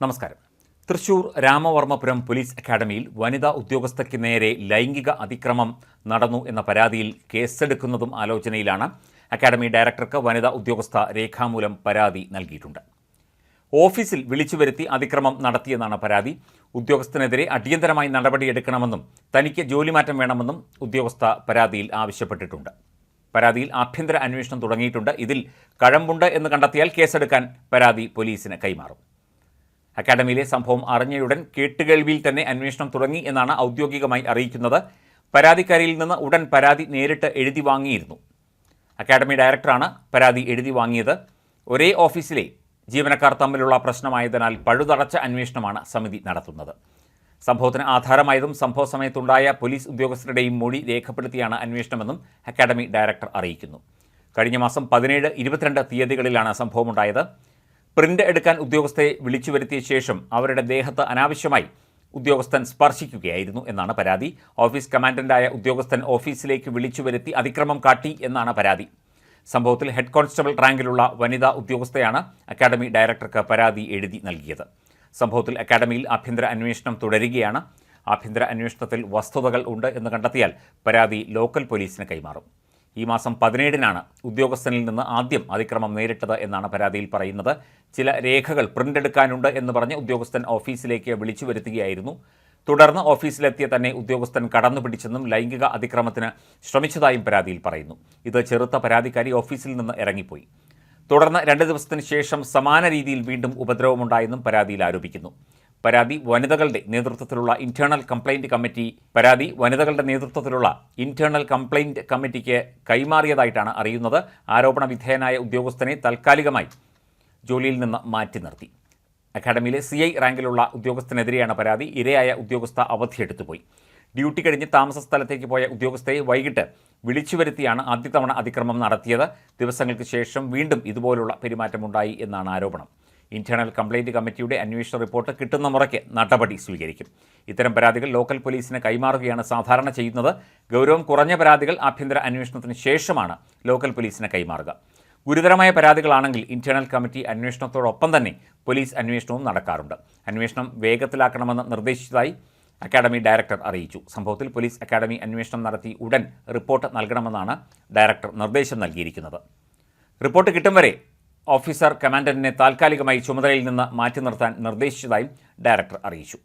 നമസ്കാരം. തൃശൂർ രാമവർമ്മപുരം പോലീസ് അക്കാദമിയിൽ വനിതാ ഉദ്യോഗസ്ഥയ്ക്ക് നേരെ ലൈംഗിക അതിക്രമം നടന്നു എന്ന പരാതിയിൽ കേസെടുക്കുന്നതും ആലോചനയിലാണ് അക്കാദമി ഡയറക്ടർക്ക് വനിതാ ഉദ്യോഗസ്ഥ രേഖാമൂലം പരാതി നൽകിയിട്ടുണ്ട്. ഓഫീസിൽ വിളിച്ചു വരുത്തി അതിക്രമം നടത്തിയെന്നാണ് പരാതി. ഉദ്യോഗസ്ഥനെതിരെ അടിയന്തരമായി നടപടിയെടുക്കണമെന്നും തനിക്ക് ജോലിമാറ്റം വേണമെന്നും ഉദ്യോഗസ്ഥ പരാതിയിൽ ആവശ്യപ്പെട്ടിട്ടുണ്ട്. പരാതിയിൽ ആഭ്യന്തര അന്വേഷണം തുടങ്ങിയിട്ടുണ്ട്. ഇതിൽ കഴമ്പുണ്ട് എന്ന് കണ്ടെത്തിയാൽ കേസെടുക്കാൻ പരാതി പോലീസിന് കൈമാറും. അക്കാദമിയിലെ സംഭവം അറിഞ്ഞയുടൻ കേട്ടുകേൾവിയിൽ തന്നെ അന്വേഷണം തുടങ്ങി എന്നാണ് ഔദ്യോഗികമായി അറിയിക്കുന്നത്. പരാതിക്കാരിയിൽ നിന്ന് ഉടൻ പരാതി നേരിട്ട് എഴുതി വാങ്ങിയിരുന്നു. അക്കാദമി ഡയറക്ടറാണ് പരാതി എഴുതി വാങ്ങിയത്. ഒരേ ഓഫീസിലെ ജീവനക്കാർ തമ്മിലുള്ള പ്രശ്നമായതിനാൽ പഴുതടച്ച അന്വേഷണമാണ് സമിതി നടത്തുന്നത്. സംഭവത്തിന് ആധാരമായതും സംഭവ സമയത്തുണ്ടായ പോലീസ് ഉദ്യോഗസ്ഥരുടെയും മൊഴി രേഖപ്പെടുത്തിയാണ് അന്വേഷണമെന്നും അക്കാദമി ഡയറക്ടർ അറിയിക്കുന്നു. കഴിഞ്ഞ മാസം പതിനേഴ് ഇരുപത്തിരണ്ട് തീയതികളിലാണ് സംഭവമുണ്ടായത്. പ്രിന്റ് എടുക്കാൻ ഉദ്യോഗസ്ഥയെ വിളിച്ചു വരുത്തിയ ശേഷം അവരുടെ ദേഹത്ത് അനാവശ്യമായി ഉദ്യോഗസ്ഥൻ സ്പർശിക്കുകയായിരുന്നു എന്നാണ് പരാതി. ഓഫീസ് കമാൻഡന്റായ ഉദ്യോഗസ്ഥൻ ഓഫീസിലേക്ക് വിളിച്ചു വരുത്തി അതിക്രമം കാട്ടി എന്നാണ് പരാതി. സംഭവത്തിൽ ഹെഡ് കോൺസ്റ്റബിൾ റാങ്കിലുള്ള വനിതാ ഉദ്യോഗസ്ഥയാണ് അക്കാദമി ഡയറക്ടർക്ക് പരാതി എഴുതി നൽകിയത്. സംഭവത്തിൽ അക്കാദമിയിൽ ആഭ്യന്തര അന്വേഷണം തുടരുകയാണ്. ആഭ്യന്തര അന്വേഷണത്തിൽ വസ്തുതകൾ ഉണ്ട് എന്ന് കണ്ടെത്തിയാൽ പരാതി ലോക്കൽ പോലീസിന് കൈമാറും. ഈ മാസം പതിനേഴിനാണ് ഉദ്യോഗസ്ഥനിൽ നിന്ന് ആദ്യം അതിക്രമം നേരിട്ടത് എന്നാണ് പരാതിയിൽ പറയുന്നത്. ചില രേഖകൾ പ്രിന്റ് എടുക്കാനുണ്ട് എന്ന് പറഞ്ഞ് ഉദ്യോഗസ്ഥൻ ഓഫീസിലേക്ക് വിളിച്ചു വരുത്തുകയായിരുന്നു. തുടർന്ന് ഓഫീസിലെത്തിയ തന്നെ ഉദ്യോഗസ്ഥൻ കടന്നു പിടിച്ചെന്നും ലൈംഗിക അതിക്രമത്തിന് ശ്രമിച്ചതായും പരാതിയിൽ പറയുന്നു. ഇത് ചെറുത്ത പരാതിക്കാരി ഓഫീസിൽ നിന്ന് ഇറങ്ങിപ്പോയി. തുടർന്ന് രണ്ട് ദിവസത്തിന് ശേഷം സമാന രീതിയിൽ വീണ്ടും ഉപദ്രവമുണ്ടായെന്നും പരാതിയിൽ ആരോപിക്കുന്നു. പരാതി വനിതകളുടെ നേതൃത്വത്തിലുള്ള ഇന്റേണൽ കംപ്ലൈന്റ് കമ്മിറ്റി പരാതി വനിതകളുടെ നേതൃത്വത്തിലുള്ള ഇന്റേണൽ കംപ്ലൈന്റ് കമ്മിറ്റിക്ക് കൈമാറിയതായിട്ടാണ് അറിയുന്നത്. ആരോപണ വിധേയനായ ഉദ്യോഗസ്ഥനെ താൽക്കാലികമായി ജോലിയിൽ നിന്ന് മാറ്റി നിർത്തി. അക്കാഡമിയിലെ സി ഐ റാങ്കിലുള്ള ഉദ്യോഗസ്ഥനെതിരെയാണ് പരാതി. ഇരയായ ഉദ്യോഗസ്ഥ അവധിയെടുത്തുപോയി ഡ്യൂട്ടി കഴിഞ്ഞ് താമസ സ്ഥലത്തേക്ക് പോയ ഉദ്യോഗസ്ഥയെ വൈകിട്ട് വിളിച്ചു വരുത്തിയാണ് ആദ്യ തവണ അതിക്രമം നടത്തിയത്. ദിവസങ്ങൾക്ക് ശേഷം വീണ്ടും ഇതുപോലുള്ള പെരുമാറ്റമുണ്ടായി എന്നാണ് ആരോപണം. ഇന്റേണൽ കംപ്ലയിന്റ് കമ്മിറ്റിയുടെ അന്വേഷണ റിപ്പോർട്ട് കിട്ടുന്ന മുറയ്ക്ക് നടപടി സ്വീകരിക്കും. ഇത്തരം പരാതികൾ ലോക്കൽ പോലീസിന് കൈമാറുകയാണ് സാധാരണ ചെയ്യുന്നത്. ഗൗരവം കുറഞ്ഞ പരാതികൾ ആഭ്യന്തര അന്വേഷണത്തിന് ശേഷമാണ് ലോക്കൽ പോലീസിന് കൈമാറുക. ഗുരുതരമായ പരാതികളാണെങ്കിൽ ഇന്റേണൽ കമ്മിറ്റി അന്വേഷണത്തോടൊപ്പം തന്നെ പോലീസ് അന്വേഷണവും നടക്കാറുണ്ട്. അന്വേഷണം വേഗത്തിലാക്കണമെന്ന് നിർദ്ദേശിച്ചതായി അക്കാഡമി ഡയറക്ടർ അറിയിച്ചു. സംഭവത്തിൽ പോലീസ് അക്കാഡമി അന്വേഷണം നടത്തി ഉടൻ റിപ്പോർട്ട് നൽകണമെന്നാണ് ഡയറക്ടർ നിർദ്ദേശം നൽകിയിരിക്കുന്നത്. റിപ്പോർട്ട് കിട്ടും വരെ ഓഫീസർ കമാൻഡന്റിനെ താൽക്കാലികമായി ചുമതലയിൽ നിന്ന് മാറ്റി നിർത്താൻ നിർദ്ദേശിച്ചതായും ഡയറക്ടർ അറിയിച്ചു